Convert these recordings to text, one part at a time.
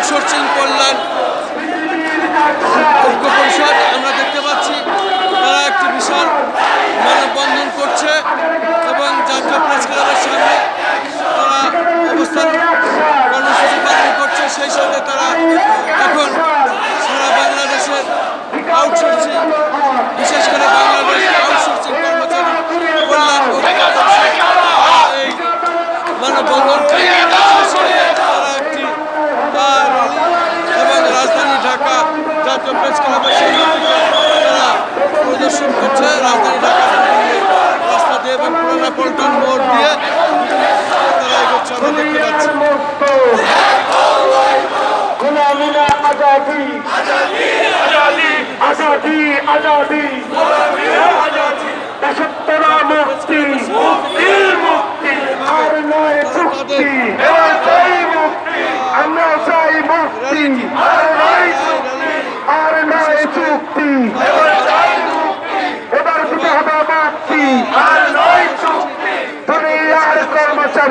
Outsourcing কল্যাণ। ঐক্য পরিষদ আমরা দেখতে পাচ্ছি, তারা একটি বিশাল মানববন্ধন করছে এবং জাতীয় প্রেস ক্লাবের সামনে তারা অবস্থান কর্মসূচি পালন করছে, সেই সঙ্গে তারা এখন সারা বাংলাদেশের আউটসোর্সিং বিশেষ করে বাংলাদেশ আউটসোর্সিং কর্মচারী কল্যাণ এই মানববন্ধন শেষে তারা একটি আহ, এবং রাজধানী ঢাকা জাতীয় প্রেস ক্লাবের প্রদর্শন করছে রাজধানী ঢাকা। রাস্তা দিয়ে এবং পুরানা পল্টন মোড় দিয়ে আজাদি আজাদি আজাদি আজাদি।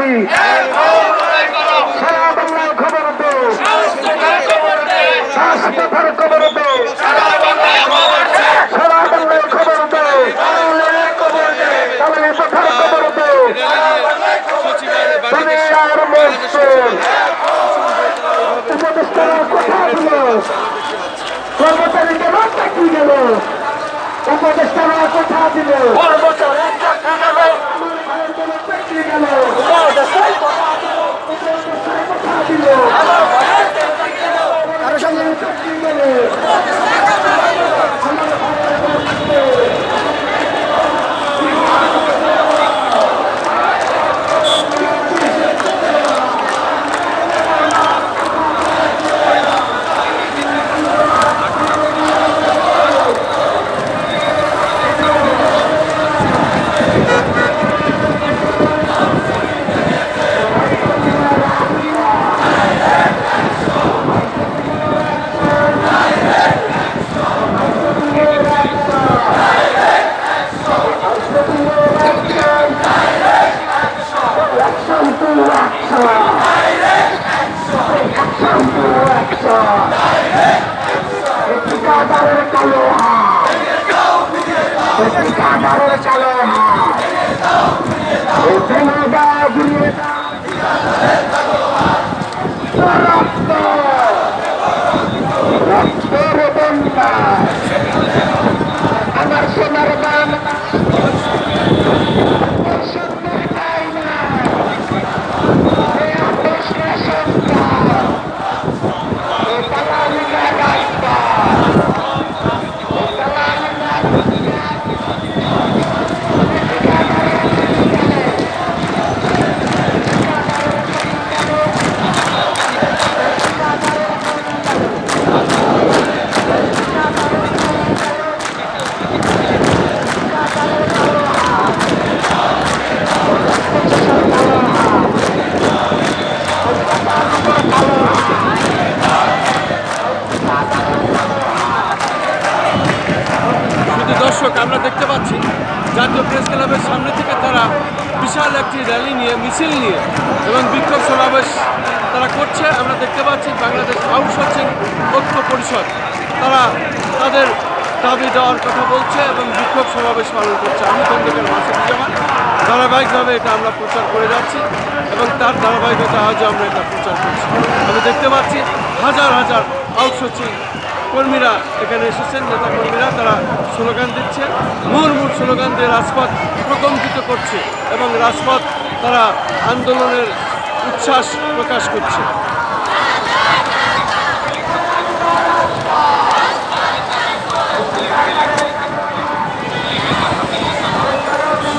কর্মচারী সারা বাংলার খবর দো হাসপাতাল খবর দো সারা বাংলায় খবর দো তাহলে কথার খবর দো দুনিয়ার কর্মচারীকে রক্ষা কি গেল উপদেষ্টারা কথা দিল কর্মচারী America. শুধু দর্শক, আমরা দেখতে পাচ্ছি জাতীয় প্রেস ক্লাবের সামনে থেকে তারা বিশাল একটি র্যালি নিয়ে, মিছিল নিয়ে এবং বিক্ষোভ সমাবেশ তারা করছে। আমরা দেখতে পাচ্ছি বাংলাদেশ আউটসোর্সিং ঐক্য পরিষদ। তারা তাদের দাবি দেওয়ার কথা বলছে এবং বিক্ষোভ সমাবেশ পালন করছে। আমি খন্দকার মাসুদুজ্জামান ধারাবাহিকভাবে এটা আমরা প্রচার করে যাচ্ছি এবং তার ধারাবাহিকতা আজও আমরা এটা প্রচার করছি। আমি দেখতে পাচ্ছি হাজার হাজার আউটসোর্সিং কর্মীরা এখানে এসেছেন নেতা কর্মীরা তারা স্লোগান দিচ্ছে। মূল মূল স্লোগান দিয়ে রাজপথ প্রকম্পিত করছে এবং রাজপথ তারা আন্দোলনের উচ্ছ্বাস প্রকাশ করছে।